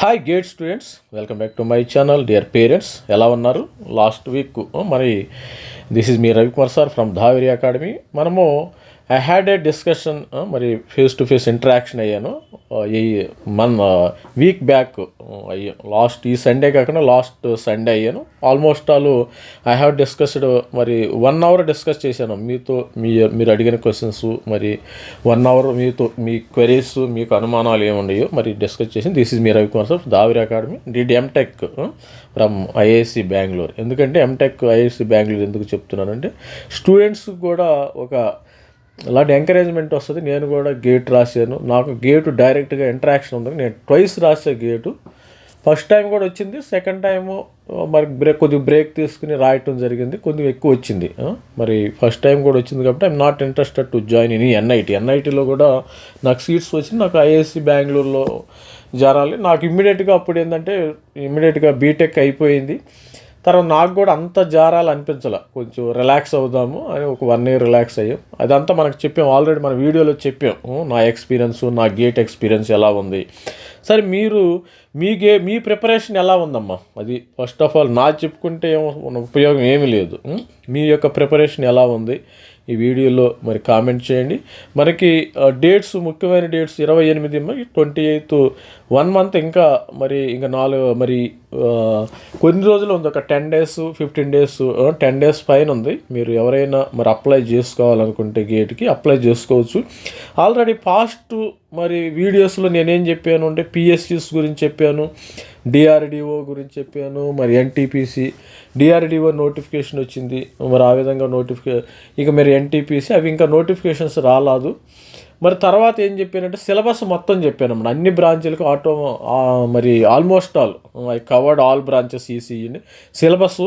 Hi GATE students welcome back to my channel dear parents ఎలా ఉన్నారు? Last week మరి this is me Ravikumar sir from Daviri academy మనము I had a discussion మరి face to face interaction అయ్యాను uh, ఈ మన్ week back అయ్యాను last ఈ సండే కాకుండా లాస్ట్ సండే అయ్యాను. Almost all I have discussed మరి వన్ అవర్ డిస్కస్ చేశాను. మీతో మీ మీరు అడిగిన క్వశ్చన్స్ మరి వన్ అవర్ మీతో మీ క్వెరీస్ మీకు అనుమానాలు ఏమున్నాయో మరి డిస్కస్ చేసి this is me Ravikumar sir Daviri academy did MTech from IISc Bengaluru ఎందుకంటే ఎంటెక్ ఐఏసి బెంగళూరు ఎందుకు చెప్తున్నానంటే స్టూడెంట్స్ కూడా ఒక అలాంటి ఎంకరేజ్మెంట్ వస్తుంది. నేను కూడా గేట్ రాశాను. నాకు గేటు డైరెక్ట్గా ఇంటరాక్షన్ ఉంది నేను ట్వైస్ రాసే గేటు ఫస్ట్ టైం కూడా వచ్చింది. సెకండ్ టైము మరి బ్రేక్ కొద్దిగా బ్రేక్ తీసుకుని రాయటం జరిగింది. కొద్దిగా ఎక్కువ వచ్చింది. మరి ఫస్ట్ టైం కూడా వచ్చింది కాబట్టి I'm not interested to join in NIT ఎన్ఐటీలో కూడా నాకు సీట్స్ వచ్చింది నాకు ఐఏసీ బెంగళూరులో జారాలి. నాకు ఇమ్మీడియట్గా అప్పుడు ఏంటంటే ఇమ్మీడియట్గా బీటెక్ అయిపోయింది. తర్వాత నాకు కూడా అంత జారాలు అనిపించలే. కొంచెం రిలాక్స్ అవుదాము అని ఒక వన్ ఇయర్ రిలాక్స్ అయ్యాం. అదంతా మనకు చెప్పాం. ఆల్రెడీ మన వీడియోలో చెప్పాం. నా ఎక్స్పీరియన్స్ నా గేట్ ఎక్స్పీరియన్స్ ఎలా ఉంది? సరే మీరు మీ గే మీ ప్రిపరేషన్ ఎలా ఉందమ్మా? అది ఫస్ట్ ఆఫ్ ఆల్ నా చెప్పుకుంటే ఏమో ఉపయోగం ఏమీ లేదు. మీ యొక్క ప్రిపరేషన్ ఎలా ఉంది? ఈ వీడియోలో మరి కామెంట్ చేయండి. మనకి డేట్స్ ముఖ్యమైన డేట్స్ ఇరవై ఎనిమిది మరి ట్వంటీ ఎయిత్ వన్ మంత్ ఇంకా మరి ఇంకా నాలుగు మరి కొన్ని రోజులు ఉంది. ఒక ten days fifteen days ten days పైన ఉంది. మీరు ఎవరైనా మరి అప్లై చేసుకోవాలనుకుంటే గేట్కి అప్లై చేసుకోవచ్చు. ఆల్రెడీ పాస్ట్ మరి వీడియోస్లో నేనేం చెప్పాను అంటే పిఎస్సిస్ గురించి చెప్పాను. డిఆర్డిఓ గురించి చెప్పాను మరి ఎన్టీపీసీ డిఆర్డిఓ నోటిఫికేషన్ వచ్చింది. మరి ఆ విధంగా నోటిఫికే ఇక మరి ఎన్టీపీసీ అవి ఇంకా నోటిఫికేషన్స్ రాలేదు. మరి తర్వాత ఏం చెప్పానంటే సిలబస్ మొత్తం చెప్పాను అన్నమాట. అన్ని బ్రాంచీలకు ఆటో మరి almost all I covered all branches ఈసీఈని syllabus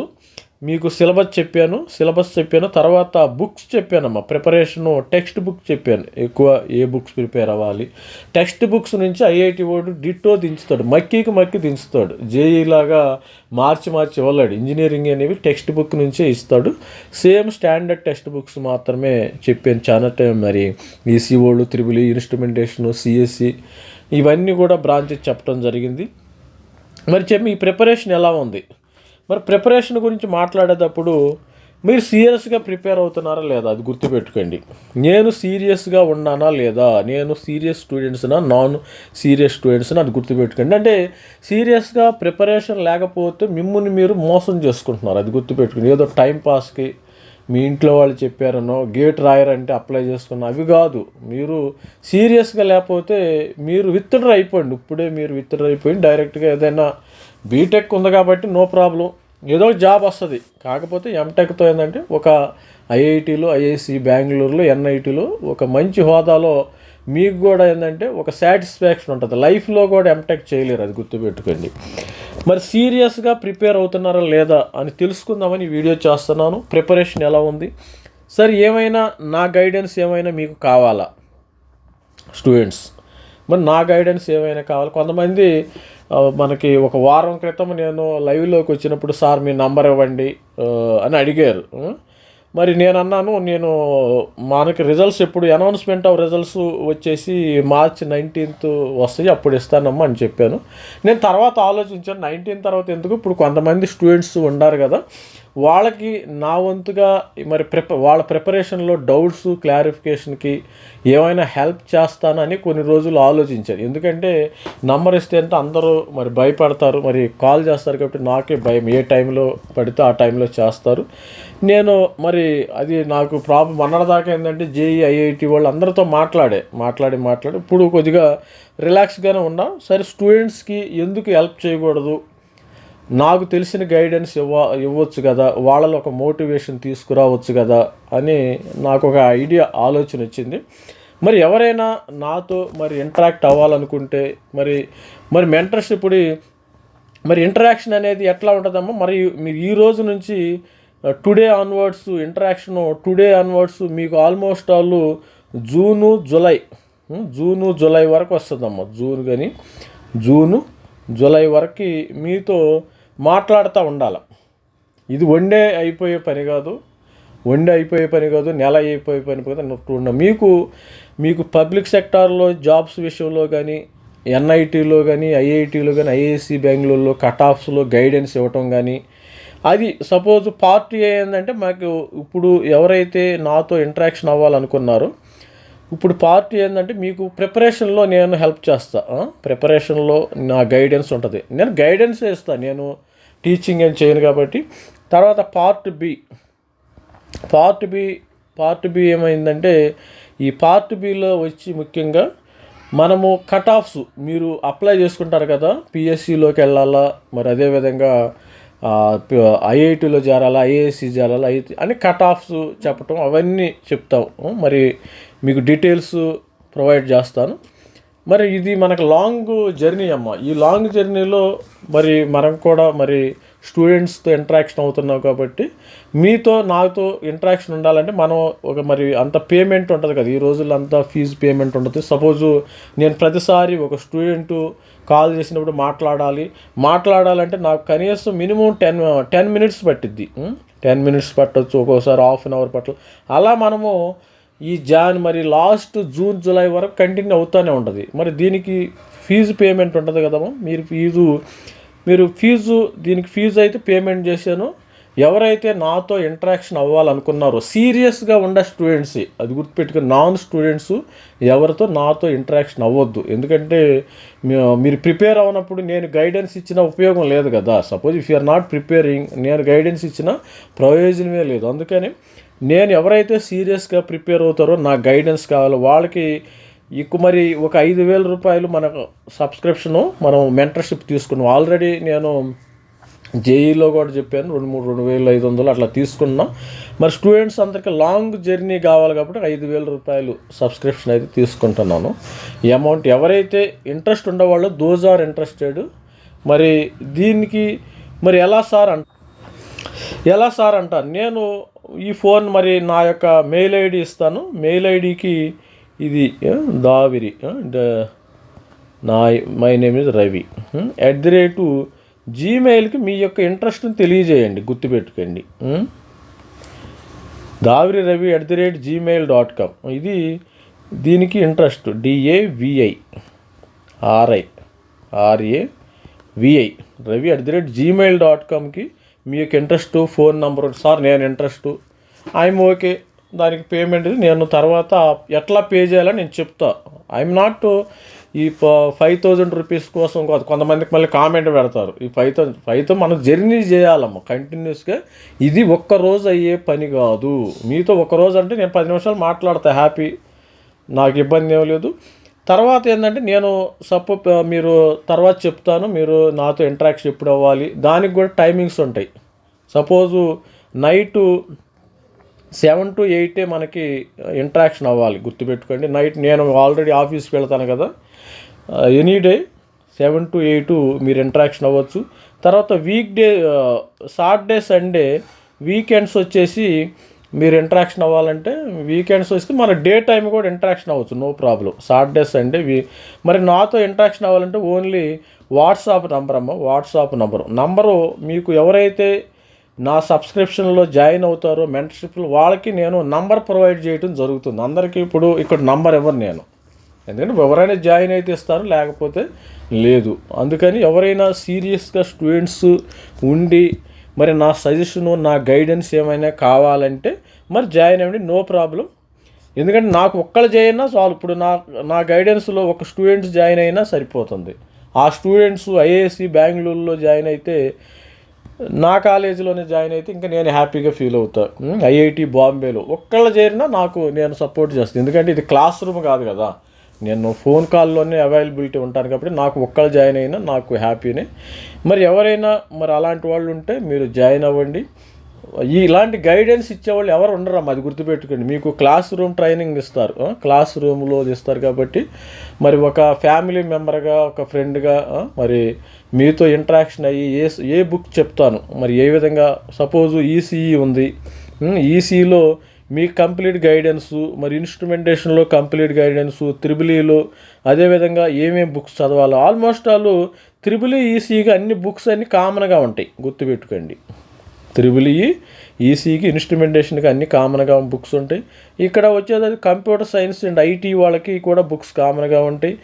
మీకు సిలబస్ చెప్పాను సిలబస్ చెప్పాను తర్వాత బుక్స్ చెప్పానమ్మా. ప్రిపరేషన్ టెక్స్ట్ బుక్ చెప్పాను. ఎక్కువ ఏ బుక్స్ ప్రిపేర్ అవ్వాలి? టెక్స్ట్ బుక్స్ నుంచి ఐఐటి వాడు డిట్టో దించుతాడు. మక్కీకి మక్కి దించుతాడు. జేఈ లాగా మార్చి మార్చి ఇవ్వలేడు. ఇంజనీరింగ్ అనేవి టెక్స్ట్ బుక్ నుంచే ఇస్తాడు. సేమ్ స్టాండర్డ్ టెక్స్ట్ బుక్స్ మాత్రమే చెప్పాను. చాలా టైం మరి ఈసీఓలు త్రిబుల్ ఇన్స్ట్రుమెంటేషన్ సిఎస్సి ఇవన్నీ కూడా బ్రాంచెస్ చెప్పడం జరిగింది. మరి చెప్పి ఈ ప్రిపరేషన్ ఎలా ఉంది? మరి ప్రిపరేషన్ గురించి మాట్లాడేటప్పుడు మీరు సీరియస్గా ప్రిపేర్ అవుతున్నారా లేదా? అది గుర్తుపెట్టుకోండి. నేను సీరియస్గా ఉన్నానా లేదా? నేను సీరియస్ స్టూడెంట్స్నా? నాన్ సీరియస్ స్టూడెంట్స్నా? అది గుర్తుపెట్టుకోండి. అంటే సీరియస్గా ప్రిపరేషన్ లేకపోతే మిమ్మల్ని మీరు మోసం చేసుకుంటున్నారు. అది గుర్తుపెట్టుకోండి. ఏదో టైం పాస్కి మీ ఇంట్లో వాళ్ళు చెప్పారనో గేట్ రాయరంటే అప్లై చేసుకున్న అవి కాదు. మీరు సీరియస్గా లేకపోతే మీరు విత్డ్రా అయిపోండి. ఇప్పుడే మీరు విత్డ్రా అయిపోయి డైరెక్ట్గా ఏదైనా బీటెక్ ఉంది కాబట్టి నో ప్రాబ్లం ఏదో ఒక జాబ్ వస్తుంది. కాకపోతే ఎంటెక్తో ఏంటంటే ఒక ఐఐటీలో ఐఐసి బెంగళూరులో ఎన్ఐటీలో ఒక మంచి హోదాలో మీకు కూడా ఏంటంటే ఒక సాటిస్ఫాక్షన్ ఉంటుంది. లైఫ్లో కూడా ఎంటెక్ చేయలేరు అది గుర్తుపెట్టుకోండి. మరి సీరియస్గా ప్రిపేర్ అవుతున్నారా లేదా అని తెలుసుకుందామని వీడియో చేస్తున్నాను. ప్రిపరేషన్ ఎలా ఉంది? సరే ఏమైనా నా గైడెన్స్ ఏమైనా మీకు కావాలా? స్టూడెంట్స్. మరి నా గైడెన్స్ ఏమైనా కావాలి? కొంతమంది మనకి ఒక వారం క్రితం నేను లైవ్లోకి వచ్చినప్పుడు సార్ మీ నంబర్ ఇవ్వండి అని అడిగారు. మరి నేను అన్నాను నేను మనకి రిజల్ట్స్ ఎప్పుడు అనౌన్స్మెంట్ ఆఫ్ రిజల్ట్స్ వచ్చేసి మార్చ్ నైన్టీన్త్ వస్తాయి అప్పుడు ఇస్తానమ్మా అని చెప్పాను. నేను తర్వాత ఆలోచించాను నైన్టీన్ తర్వాత ఎందుకు? ఇప్పుడు కొంతమంది స్టూడెంట్స్ ఉన్నారు కదా వాళ్ళకి నా వంతుగా మరి ప్రిప వాళ్ళ ప్రిపరేషన్లో డౌట్స్ క్లారిఫికేషన్కి ఏమైనా హెల్ప్ చేస్తానని కొన్ని రోజులు ఆలోచించాను. ఎందుకంటే నంబర్ ఇస్తే అంటే అందరూ మరి భయపడతారు మరి కాల్ చేస్తారు కాబట్టి నాకే భయం ఏ టైంలో పడితే ఆ టైంలో చేస్తారు. నేను మరి అది నాకు ప్రాబ్లం మొన్నటిదాకా ఏంటంటే జేఈ ఐఐటి వాళ్ళు అందరితో మాట్లాడే మాట్లాడి మాట్లాడి ఇప్పుడు కొద్దిగా రిలాక్స్గానే ఉన్నా. సరే స్టూడెంట్స్కి ఎందుకు హెల్ప్ చేయకూడదు? నాకు తెలిసిన గైడెన్స్ ఇవ్వ ఇవ్వచ్చు కదా? వాళ్ళలో ఒక మోటివేషన్ తీసుకురావచ్చు కదా? అని నాకు ఒక ఐడియా ఆలోచన వచ్చింది. మరి ఎవరైనా నాతో మరి ఇంటరాక్ట్ అవ్వాలనుకుంటే మరి మరి మెంటర్షిప్ మరి ఇంటరాక్షన్ అనేది ఎట్లా ఉంటుందమ్మా? మరి మీరు ఈ రోజు నుంచి today onwards interaction today onwards మీకు almost all June July June July వరకు వస్తుందమ్మా. జూన్ కానీ జూను జూలై వరకు మీతో మాట్లాడుతూ ఉండాలి. ఇది వన్డే అయిపోయే పని కాదు. వన్డే అయిపోయే పని కాదు నెల అయిపోయే పని కాదు నొట్టు మీకు మీకు పబ్లిక్ సెక్టార్లో జాబ్స్ విషయంలో కానీ ఎన్ఐటీలో కానీ ఐఐటీలో కానీ ఐఐసి బెంగళూరులో కట్ ఆఫ్స్లో గైడెన్స్ ఇవ్వటం కానీ అది సపోజ్ పార్టీ ఏంటంటే మాకు ఇప్పుడు ఎవరైతే నాతో ఇంటరాక్షన్ అవ్వాలనుకున్నారో ఇప్పుడు పార్టీ ఏంటంటే మీకు ప్రిపరేషన్లో నేను హెల్ప్ చేస్తా. ప్రిపరేషన్లో నా గైడెన్స్ ఉంటుంది. నేను గైడెన్స్ ఇస్తాను నేను టీచింగ్ ఏం చేయను కాబట్టి. తర్వాత part B. Part B part B ఏమైందంటే ఈ పార్ట్ బిలో వచ్చి ముఖ్యంగా మనము కట్ ఆఫ్స్ మీరు అప్లై చేసుకుంటారు కదా పిఎస్సిలోకి వెళ్ళాలా? మరి అదేవిధంగా ఐఐటీలో చేరాలా ఐఏఎస్సి చేరాలా ఐ అని కట్ ఆఫ్స్ చెప్పటం అవన్నీ చెప్తాం మరి మీకు డీటెయిల్స్ ప్రొవైడ్ చేస్తాను. మరి ఇది మనకు లాంగ్ జర్నీ అమ్మ. ఈ లాంగ్ జర్నీలో మరి మనం కూడా మరి స్టూడెంట్స్తో ఇంటరాక్షన్ అవుతున్నావు కాబట్టి మీతో నాతో ఇంటరాక్షన్ ఉండాలంటే మనం ఒక మరి అంత పేమెంట్ ఉంటుంది కదా. ఈ రోజుల్లో అంతా ఫీజు పేమెంట్ ఉంటుంది. సపోజు నేను ప్రతిసారి ఒక స్టూడెంట్ కాల్ చేసినప్పుడు మాట్లాడాలి. మాట్లాడాలంటే నాకు కనీసం మినిమం టెన్ టెన్ మినిట్స్ పట్టిద్ది. టెన్ మినిట్స్ పట్టవచ్చు ఒక్కోసారి హాఫ్ అన్ అవర్ పట్ల అలా మనము ఈ జాన్ మరి లాస్ట్ జూన్ జూలై వరకు కంటిన్యూ అవుతూనే ఉంటుంది. మరి దీనికి ఫీజు పేమెంట్ ఉంటుంది కదమ్మా మీరు ఫీజు మీరు ఫీజు దీనికి ఫీజు అయితే పేమెంట్ చేశాను. ఎవరైతే నాతో ఇంటరాక్షన్ అవ్వాలనుకున్నారో సీరియస్గా ఉండే స్టూడెంట్స్ అది గుర్తుపెట్టుకుని నాన్ స్టూడెంట్స్ ఎవరితో నాతో ఇంటరాక్షన్ అవ్వద్దు. ఎందుకంటే మీరు ప్రిపేర్ అవునప్పుడు నేను గైడెన్స్ ఇచ్చిన ఉపయోగం లేదు కదా. Suppose if are not preparing నేను గైడెన్స్ ఇచ్చిన ప్రయోజనమే లేదు. అందుకని నేను ఎవరైతే సీరియస్గా ప్రిపేర్ అవుతారో నా గైడెన్స్ కావాలో. వాళ్ళకి ఇక మరి ఒక ఐదు వేల రూపాయలు మనకు సబ్స్క్రిప్షను మనం మెంటర్షిప్ తీసుకున్నాం. ఆల్రెడీ నేను జేఈలో కూడా చెప్పాను రెండు మూడు రెండు వేలు ఐదు వందలు అట్లా తీసుకున్నాం. మరి స్టూడెంట్స్ అందరికీ లాంగ్ జర్నీ కావాలి కాబట్టి ఐదు వేల రూపాయలు సబ్స్క్రిప్షన్ అయితే తీసుకుంటున్నాను. ఈ అమౌంట్ ఎవరైతే ఇంట్రెస్ట్ ఉండేవాళ్ళో దోజ్ ఆర్ ఇంట్రెస్టెడ్ మరి దీనికి మరి ఎలా సార్ అంట ఎలా సార్ అంటారు నేను ఈ ఫోన్ మరి నా యొక్క మెయిల్ ఐడి ఇస్తాను. మెయిల్ ఐడికి ఇది దావిరి నా my name is Ravi. At the rate జీమెయిల్కి మీ యొక్క ఇంట్రెస్ట్ని తెలియజేయండి గుర్తుపెట్టుకోండి. Daviri Ravi at the rate Gmail dot com ఇది దీనికి interest D A V I R I R A V I Ravi at the rate Gmail dot కామ్కి మీ యొక్క interest phone number. Sir నేను ఇంట్రెస్ట్ ఐఎమ్ ఓకే దానికి payment నేను తర్వాత ఎట్లా pay చేయాలని నేను చెప్తా. ఐఎమ్ నాట్ ఈ ఫైవ్ థౌజండ్ రూపీస్ కోసం కాదు కొంతమందికి మళ్ళీ కామెంట్ పెడతారు. ఈ ఫైవ్ థౌసండ్ ఫైవ్తో మనం జర్నీ చేయాలమ్మ కంటిన్యూస్గా ఇది ఒక్క రోజు అయ్యే పని కాదు. మీతో ఒక రోజు అంటే నేను పది నిమిషాలు మాట్లాడతా హ్యాపీ నాకు ఇబ్బంది ఏం లేదు. తర్వాత ఏంటంటే నేను సపో మీరు తర్వాత చెప్తాను. మీరు నాతో ఇంటరాక్షన్ ఎప్పుడు అవ్వాలి? దానికి కూడా టైమింగ్స్ ఉంటాయి. సపోజు నైటు సెవెన్ టు ఎయిటే మనకి uh, ఇంటరాక్షన్ అవ్వాలి గుర్తుపెట్టుకోండి. నైట్ నేను ఆల్రెడీ ఆఫీస్కి వెళ్తాను కదా. Any day seven to eight మీరు ఇంటరాక్షన్ అవ్వచ్చు. తర్వాత week day Saturday Sunday weekends వచ్చేసి మీరు ఇంటరాక్షన్ అవ్వాలంటే వీకెండ్స్ వస్తే మన డే టైం కూడా ఇంటరాక్షన్ అవ్వచ్చు no problem Saturday Sunday we మరి నాతో ఇంటరాక్షన్ అవ్వాలంటే ఓన్లీ వాట్సాప్ నంబర్ అమ్మ వాట్సాప్ నంబరు నంబరు మీకు ఎవరైతే నా సబ్స్క్రిప్షన్లో జాయిన్ అవుతారో మెంటర్షిప్లో వాళ్ళకి నేను నంబర్ ప్రొవైడ్ చేయడం జరుగుతుంది. అందరికీ ఇప్పుడు ఇక్కడ నంబర్ ఇవ్వను నేను? ఎందుకంటే ఎవరైనా జాయిన్ అయితే ఇస్తారు లేకపోతే లేదు. అందుకని ఎవరైనా సీరియస్గా స్టూడెంట్స్ ఉండి మరి నా సజెషన్ నా గైడెన్స్ ఏమైనా కావాలంటే మరి జాయిన్ అవ్వండి నో ప్రాబ్లం. ఎందుకంటే నాకు ఒక్కళ్ళు జాయిన్ చాలు. ఇప్పుడు నా నా గైడెన్స్లో ఒక స్టూడెంట్స్ జాయిన్ అయినా సరిపోతుంది. ఆ స్టూడెంట్స్ ఐఏఎస్సి బెంగళూరులో జాయిన్ అయితే నా కాలేజీలోనే జాయిన్ అయితే ఇంకా నేను హ్యాపీగా ఫీల్ అవుతా. ఐఐటి బాంబేలో. ఒక్కళ్ళు చేరినా నాకు నేను సపోర్ట్ చేస్తాను ఎందుకంటే ఇది క్లాస్ రూమ్ కాదు కదా. నేను ఫోన్ కాల్లోనే అవైలబిలిటీ ఉంటాను కాబట్టి నాకు ఒక్కళ్ళు జాయిన్ అయినా నాకు హ్యాపీనే. మరి ఎవరైనా మరి అలాంటి వాళ్ళు ఉంటే మీరు జాయిన్ అవ్వండి. ఈ ఇలాంటి గైడెన్స్ ఇచ్చేవాళ్ళు ఎవరు ఉండరమ్మా అది గుర్తుపెట్టుకోండి. మీకు క్లాస్ రూమ్ ట్రైనింగ్ ఇస్తారు. క్లాస్ రూమ్లో ఇస్తారు కాబట్టి మరి ఒక ఫ్యామిలీ మెంబర్గా ఒక ఫ్రెండ్గా మరి మీతో ఇంటరాక్షన్ అయ్యి ఏ ఏ బుక్ చెప్తాను? మరి ఏ విధంగా? సపోజు ఈసీఈ ఉంది. ఈసీలో మీ కంప్లీట్ గైడెన్సు మరి ఇన్స్ట్రుమెంటేషన్లో కంప్లీట్ గైడెన్సు త్రిబులీలో అదేవిధంగా ఏమేమి బుక్స్ చదవాలో. ఆల్మోస్ట్ ఆల్ త్రిబులీ ఈసీగా అన్ని బుక్స్ అన్ని కామన్గా ఉంటాయి. గుర్తుపెట్టుకోండి. త్రిబుల్ ఈ ఈసీకి ఇన్స్ట్రుమెంటేషన్కి అన్ని కామన్గా బుక్స్ ఉంటాయి. ఇక్కడ వచ్చేది కంప్యూటర్ సైన్స్ అండ్ ఐటీ వాళ్ళకి కూడా బుక్స్ కామన్గా ఉంటాయి.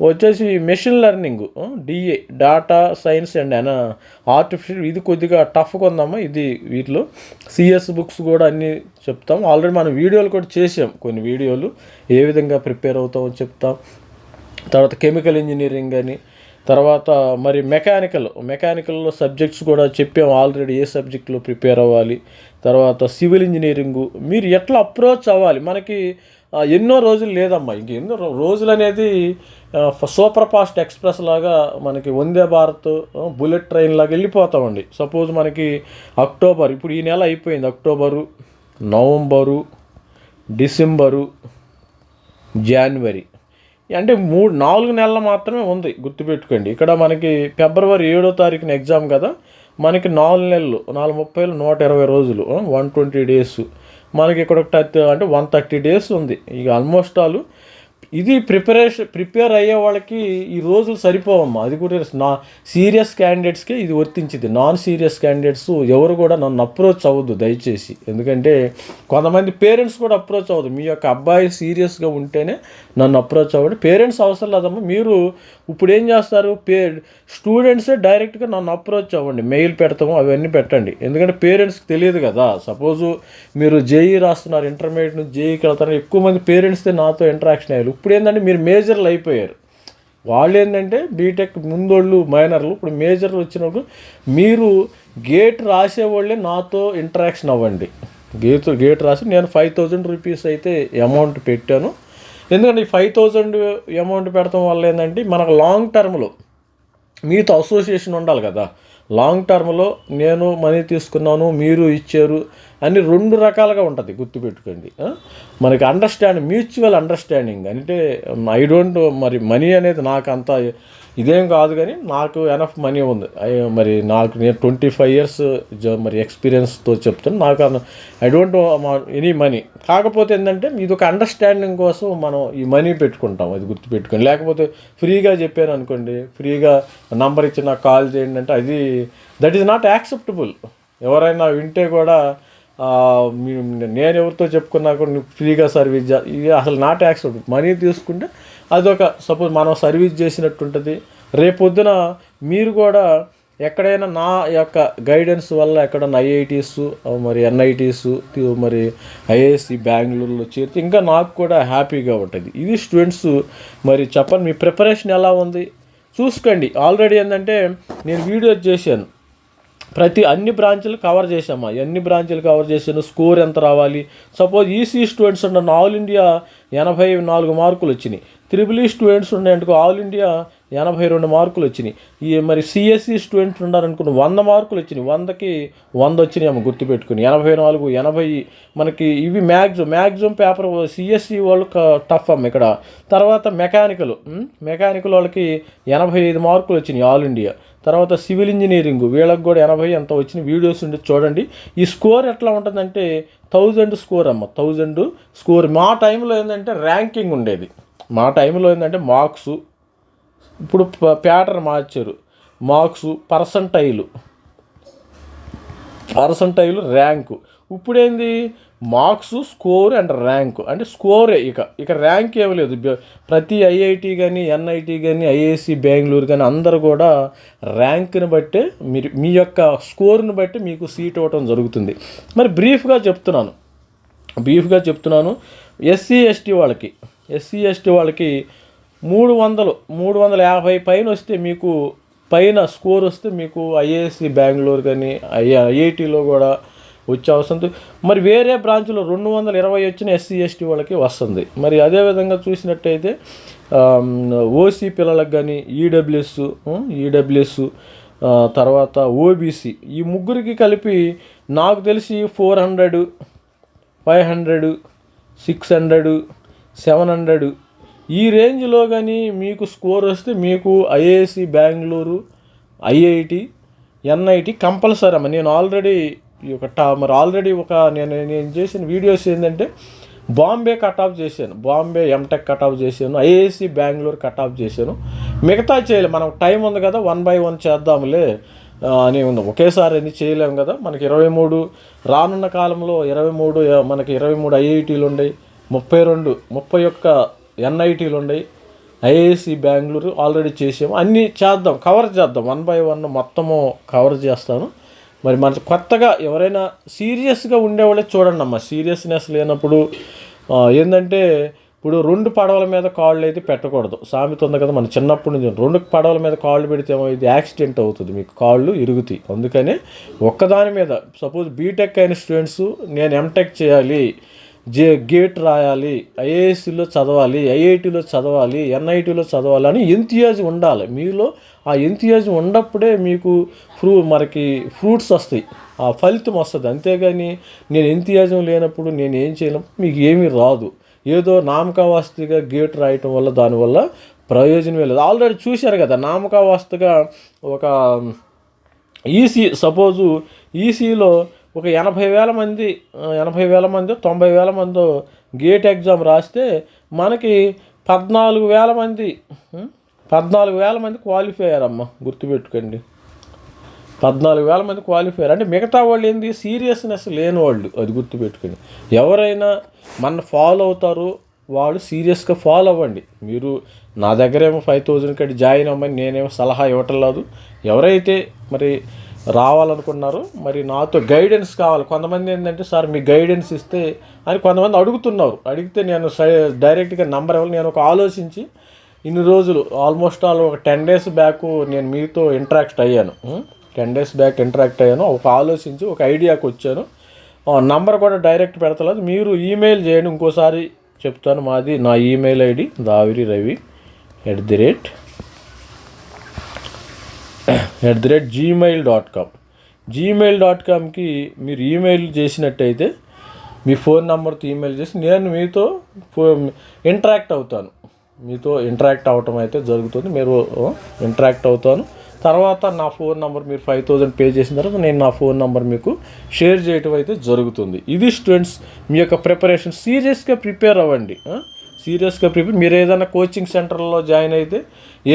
వచ్చేసి machine learning DA data science and అనా ఆర్టిఫిషియల్ ఇది కొద్దిగా టఫ్గా ఉందమ్మా ఇది వీటిలో. సిఎస్ బుక్స్ కూడా అన్నీ చెప్తాం. ఆల్రెడీ మనం వీడియోలు కూడా చేసాం. కొన్ని వీడియోలు ఏ విధంగా ప్రిపేర్ అవుతామో చెప్తాం. తర్వాత కెమికల్ ఇంజనీరింగ్ అని తర్వాత మరి మెకానికల్ మెకానికల్లో సబ్జెక్ట్స్ కూడా చెప్పాం ఆల్రెడీ ఏ సబ్జెక్ట్లో ప్రిపేర్ అవ్వాలి. తర్వాత సివిల్ ఇంజనీరింగు మీరు ఎట్లా అప్రోచ్ అవ్వాలి? మనకి ఎన్నో రోజులు లేదమ్మా. ఇంక ఎన్నో రోజులు అనేది సూపర్ ఫాస్ట్ ఎక్స్ప్రెస్ లాగా మనకి వందే భారత్ బుల్లెట్ ట్రైన్ లాగా వెళ్ళిపోతామండి. సపోజ్ మనకి అక్టోబర్ ఇప్పుడు ఈ నెల అయిపోయింది. అక్టోబరు నవంబరు డిసెంబరు జనవరి. అంటే మూడు నాలుగు నెలలు మాత్రమే ఉంది గుర్తుపెట్టుకోండి. ఇక్కడ మనకి ఫిబ్రవరి ఏడో తారీఖున ఎగ్జామ్ కదా. మనకి నాలుగు నెలలు నాలుగు ముప్పై నూట ఇరవై రోజులు వన్ ట్వంటీ డేస్. మనకి ఇక్కడ ఒక అంటే వన్ థర్టీ డేస్ ఉంది. ఇక ఆల్మోస్ట్ ఆల్ ఇది ప్రిపరేషన్ ప్రిపేర్ అయ్యే వాళ్ళకి ఈ రోజులు సరిపోవమ్మా. అది కూడా నా సీరియస్ క్యాండిడేట్స్కే ఇది వర్తించింది. నాన్ సీరియస్ క్యాండిడేట్స్ ఎవరు కూడా నన్ను అప్రోచ్ అవ్వద్దు దయచేసి. ఎందుకంటే కొంతమంది పేరెంట్స్ కూడా అప్రోచ్ అవ్వదు. మీ యొక్క అబ్బాయి సీరియస్గా ఉంటేనే నన్ను అప్రోచ్ అవ్వండి. పేరెంట్స్ అవసరం లేదమ్మా. మీరు ఇప్పుడు ఏం చేస్తారు? పే స్టూడెంట్సే డైరెక్ట్గా నన్ను అప్రోచ్ అవ్వండి. మెయిల్ పెడతాము అవన్నీ పెట్టండి. ఎందుకంటే పేరెంట్స్కి తెలియదు కదా. సపోజు మీరు జేఈ రాస్తున్నారు ఇంటర్మీడియట్ నుంచి జేఈకి వెళ్తారు. ఎక్కువ మంది పేరెంట్స్తో నాతో ఇంటరాక్షన్ అయ్యారు. ఇప్పుడు ఏంటంటే మీరు మేజర్లు అయిపోయారు. వాళ్ళు ఏంటంటే బీటెక్ ముందోళ్ళు మైనర్లు ఇప్పుడు మేజర్లు వచ్చినప్పుడు మీరు గేట్ రాసేవాళ్ళే నాతో ఇంటరాక్షన్ అవ్వండి. గేట్ గేట్ రాసి నేను ఫైవ్ థౌజండ్ రూపీస్ అయితే అమౌంట్ పెట్టాను. ఎందుకంటే ఈ ఫైవ్ థౌజండ్ అమౌంట్ పెడతాం వల్ల ఏంటంటే మనకు లాంగ్ టర్మ్లో మీతో అసోసియేషన్ ఉండాలి కదా. లాంగ్ టర్మ్లో నేను మనీ తీసుకున్నాను మీరు ఇచ్చారు అని రెండు రకాలుగా ఉంటుంది గుర్తుపెట్టుకోండి మనకి అండర్స్టాండ్ మ్యూచువల్ అండర్స్టాండింగ్ అంటే ఐ డోంట్ మరి మనీ అనేది నాకు అంత ఇదేం కాదు కానీ నాకు ఎనఫ్ మనీ ఉంది. మరి నాకు నేను ట్వంటీ ఫైవ్ ఇయర్స్ మరి ఎక్స్పీరియన్స్తో చెప్తాను నాకు ఐ డోంట్ ఎనీ మనీ కాకపోతే ఏంటంటే ఇది ఒక అండర్స్టాండింగ్ కోసం మనం ఈ మనీ పెట్టుకుంటాం అది గుర్తుపెట్టుకొని లేకపోతే ఫ్రీగా చెప్పాను అనుకోండి ఫ్రీగా నంబర్ ఇచ్చి నాకు కాల్ చేయండి అంటే అది దట్ ఈస్ నాట్ యాక్సెప్టబుల్ ఎవరైనా వింటే కూడా నేను ఎవరితో చెప్పుకున్నా కూడా నువ్వు ఫ్రీగా సర్వీస్ ఇది అసలు నా ట్యాక్స్ మనీ తీసుకుంటే అదొక సపోజ్ మనం సర్వీస్ చేసినట్టు ఉంటుంది రేపొద్దున మీరు కూడా ఎక్కడైనా నా యొక్క గైడెన్స్ వల్ల ఎక్కడైనా ఐఐటీస్ మరి ఎన్ఐటీస్ మరి ఐఏఎస్సి బెంగళూరులో చేరితే ఇంకా నాకు కూడా హ్యాపీగా ఉంటుంది. ఇది స్టూడెంట్స్ మరి చెప్పండి మీ ప్రిపరేషన్ ఎలా ఉంది? చూసుకోండి. ఆల్రెడీ ఏంటంటే నేను వీడియో చేశాను. ప్రతి అన్ని బ్రాంచ్లు కవర్ చేసామా ఎన్ని బ్రాంచ్లు కవర్ చేసాను స్కోర్ ఎంత రావాలి? సపోజ్ ఈసీ స్టూడెంట్స్ ఉన్న ఆల్ ఇండియా ఎనభై నాలుగు మార్కులు వచ్చినాయి. త్రిబుల్ ఈ e స్టూడెంట్స్ ఉండేందుకు ఆల్ ఇండియా ఎనభై రెండు మార్కులు వచ్చినాయి. ఈ మరి సిఎస్సి స్టూడెంట్స్ ఉన్నారనుకున్న వంద మార్కులు వచ్చినాయి. వందకి వంద వచ్చినాయి అమ్మ గుర్తుపెట్టుకుని. ఎనభై నాలుగు ఎనభై మనకి ఇవి మ్యాక్సిమం మ్యాక్సిమం పేపర్ సిఎస్సి వాళ్ళకి టఫ్ అమ్మ ఇక్కడ. తర్వాత మెకానికల్. మెకానికల్ వాళ్ళకి ఎనభై ఐదు మార్కులు వచ్చినాయి ఆల్ ఇండియా. తర్వాత సివిల్ ఇంజనీరింగ్ వీళ్ళకి కూడా ఎనభై ఎంత వచ్చిన వీడియోస్ ఉండి చూడండి. ఈ స్కోర్ ఎట్లా ఉంటుందంటే థౌజండ్ స్కోర్ అమ్మ థౌజండ్ స్కోర్ మా టైంలో ఏంటంటే ర్యాంకింగ్ ఉండేది. మా టైంలో ఏంటంటే మార్క్స్ ఇప్పుడు ప్యాటర్న్ మార్చారు. Marks percentile percentile rank ఇప్పుడేంది? Marks score and rank. అంటే స్కోరే ఇక. ఇక ర్యాంక్ ఏమి లేదు. ప్రతి ఐఐటి కానీ ఎన్ఐటి కానీ ఐఏసి బెంగళూరు కానీ అందరు కూడా ర్యాంక్ని బట్టే మీరు మీ యొక్క స్కోర్ని బట్టి మీకు సీట్ ఇవ్వటం జరుగుతుంది. మరి బ్రీఫ్గా చెప్తున్నాను. బ్రీఫ్గా చెప్తున్నాను. ఎస్సీ ఎస్టీ వాళ్ళకి. ఎస్సీ ఎస్టీ వాళ్ళకి మూడు వందలు మూడు వందల యాభై పైన వస్తే మీకు పైన స్కోర్ వస్తే మీకు ఐఏఎస్సి బెంగళూరు కానీ ఐ ఐఐటిలో కూడా వచ్చే అవసరం మరి వేరే బ్రాంచ్లో రెండు వందల ఇరవై వచ్చిన ఎస్సీ ఎస్టీ వాళ్ళకి వస్తుంది. మరి అదేవిధంగా చూసినట్టయితే ఓసీ పిల్లలకు కానీ ఈడబ్ల్యూఎస్ ఈడబ్ల్యూఎస్ తర్వాత ఓబీసీ ఈ ముగ్గురికి కలిపి నాకు తెలిసి four hundred five hundred six hundred seven hundred ఈ రేంజ్లో కానీ మీకు స్కోర్ వస్తే మీకు IISc Bengaluru IIT NIT compulsory అమ్మ. నేను ఆల్రెడీ ఈ ఒక టా మరి ఆల్రెడీ ఒక నేను నేను చేసిన వీడియోస్ ఏంటంటే బాంబే కట్ ఆఫ్ చేశాను. బాంబే ఎంటెక్ కట్ ఆఫ్ చేశాను. ఐఏసి బెంగళూరు కట్ ఆఫ్ చేశాను. మిగతా చేయలేదు మనకు టైం ఉంది కదా వన్ బై వన్ చేద్దాంలే అని ఉంది. ఒకేసారి అన్ని చేయలేము కదా. మనకి ఇరవై మూడు రానున్న కాలంలో ఇరవై మూడు మనకి ఇరవై మూడు ఐఐటీలు ఉన్నాయి ముప్పై రెండు ముప్పై ఒక్క ఎన్ఐటీలు ఉన్నాయి ఐఏసి బెంగళూరు ఆల్రెడీ చేసాము. అన్నీ చేద్దాం. కవర్ చేద్దాం. వన్ బై వన్ మొత్తము కవర్ చేస్తాను. మరి మన కొత్తగా ఎవరైనా సీరియస్గా ఉండేవాళ్ళే చూడండి అమ్మా. సీరియస్నెస్ లేనప్పుడు ఏంటంటే ఇప్పుడు రెండు పడవల మీద కాళ్ళు అయితే పెట్టకూడదు. సామెత ఉంది కదా మన చిన్నప్పటి నుంచి రెండు పడవల మీద కాళ్ళు పెడితే ఇది యాక్సిడెంట్ అవుతుంది. మీకు కాళ్ళు ఇరుగుతాయి. అందుకనే ఒక్కదాని మీద సపోజ్ బీటెక్ అయిన స్టూడెంట్స్ నేను ఎంటెక్ చేయాలి జే గేట్ రాయాలి ఐఏఎస్సిలో చదవాలి ఐఐటిలో చదవాలి ఎన్ఐటిలో చదవాలి అని ఎంతియాజ్ ఉండాలి. మీలో ఆ ఎంతియాజ్ ఉన్నప్పుడే మీకు ఫ్రూ మనకి ఫ్రూట్స్ వస్తాయి. ఆ ఫలితం వస్తుంది. అంతేగాని నేను ఎంతియాజం లేనప్పుడు నేను ఏం చేయలేం. మీకు ఏమీ రాదు. ఏదో నామకావాస్తిగా గేట్ రాయటం వల్ల దానివల్ల ప్రయోజనమే లేదు. ఆల్రెడీ చూశారు కదా నామకావాస్తుగా ఒక ఈసీ సపోజు ఈసీలో ఒక ఎనభై వేల మంది ఎనభై వేల మంది తొంభై వేల మంది గేట్ ఎగ్జామ్ రాస్తే మనకి పద్నాలుగు వేల మంది పద్నాలుగు వేల మంది క్వాలిఫై అయ్యారమ్మా గుర్తుపెట్టుకోండి. పద్నాలుగు వేల మంది క్వాలిఫై అయ్యారు అంటే మిగతా వాళ్ళు ఏంది? సీరియస్నెస్ లేని వాళ్ళు అది గుర్తుపెట్టుకోండి. ఎవరైనా మన ఫాలో అవుతారో వాళ్ళు సీరియస్గా ఫాలో అవ్వండి. మీరు నా దగ్గర ఏమో ఫైవ్ థౌజండ్ కట్టి జాయిన్ అవ్వమని నేనేమో సలహా ఇవ్వటం లేదు. ఎవరైతే మరి రావాలనుకున్నారో మరి నాతో గైడెన్స్ కావాలి. కొంతమంది ఏంటంటే సార్ మీ గైడెన్స్ ఇస్తే అని కొంతమంది అడుగుతున్నారు. అడిగితే నేను సై- డైరెక్ట్గా నంబర్ ఇవ్వాలి. నేను ఒక ఆలోచించి ఇన్ని రోజులు ఆల్మోస్ట్ ఆల్ ఒక టెన్ డేస్ బ్యాక్ నేను మీతో ఇంటరాక్ట్ అయ్యాను. టెన్ డేస్ బ్యాక్ ఇంటరాక్ట్ అయ్యాను. ఒక ఆలోచించి ఒక ఐడియాకి వచ్చాను. నంబర్ కూడా డైరెక్ట్ పెడతలేదు. మీరు ఈమెయిల్ చేయండి ఇంకోసారి చెప్తాను. మాది నా email ID Daviri Ravi at the rate at the rate Gmail dot com Gmail dot కామ్కి మీరు ఈమెయిల్ చేసినట్టయితే మీ ఫోన్ నెంబర్తో ఈమెయిల్ చేసి నేను మీతో ఇంటరాక్ట్ అవుతాను. మీతో ఇంటరాక్ట్ అవ్వటం అయితే జరుగుతుంది. మీరు ఇంటరాక్ట్ అవుతాను. తర్వాత నా ఫోన్ నెంబర్ మీరు ఫైవ్ థౌజండ్ పే చేసిన తర్వాత నేను నా ఫోన్ నెంబర్ మీకు షేర్ చేయటం అయితే జరుగుతుంది. ఇది స్టూడెంట్స్ మీ యొక్క ప్రిపరేషన్ సీరియస్గా ప్రిపేర్ అవ్వండి. సీరియస్గా ప్రిపేర్ మీరు ఏదైనా కోచింగ్ సెంటర్లో జాయిన్ అయితే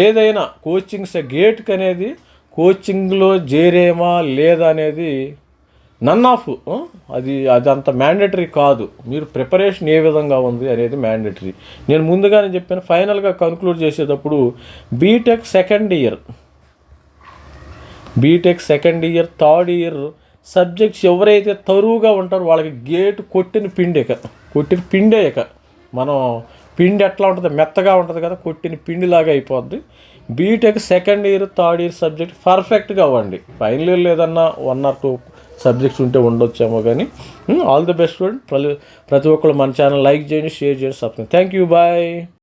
ఏదైనా కోచింగ్ గేట్కి అనేది కోచింగ్లో చేరేమా లేదా అనేది నన్ ఆఫ్ అది అదంత మ్యాండేటరీ కాదు. మీరు ప్రిపరేషన్ ఏ విధంగా ఉంది అనేది మ్యాండేటరీ నేను ముందుగానే చెప్పాను ఫైనల్గా కన్క్లూడ్ చేసేటప్పుడు BTech second year BTech second year third year subjects ఎవరైతే తరువుగా ఉంటారో వాళ్ళకి గేట్ కొట్టిన పిండేక కొట్టిన పిండేయక మనం పిండి ఎట్లా ఉంటుంది? మెత్తగా ఉంటుంది కదా కొట్టిన పిండిలాగా అయిపోద్ది. BTech second year third year subject పర్ఫెక్ట్గా అవ్వండి. ఫైనల్ ఇయర్ లేదన్నా వన్ ఆర్ టూ సబ్జెక్ట్స్ ఉంటే ఉండొచ్చేమో కానీ ఆల్ ది బెస్ట్ స్టూడెంట్ ప్రతి ప్రతి ఒక్కరు మన ఛానల్ లైక్ చేయండి షేర్ చేయండి సబ్స్క్రైబ్ థ్యాంక్ యూ బాయ్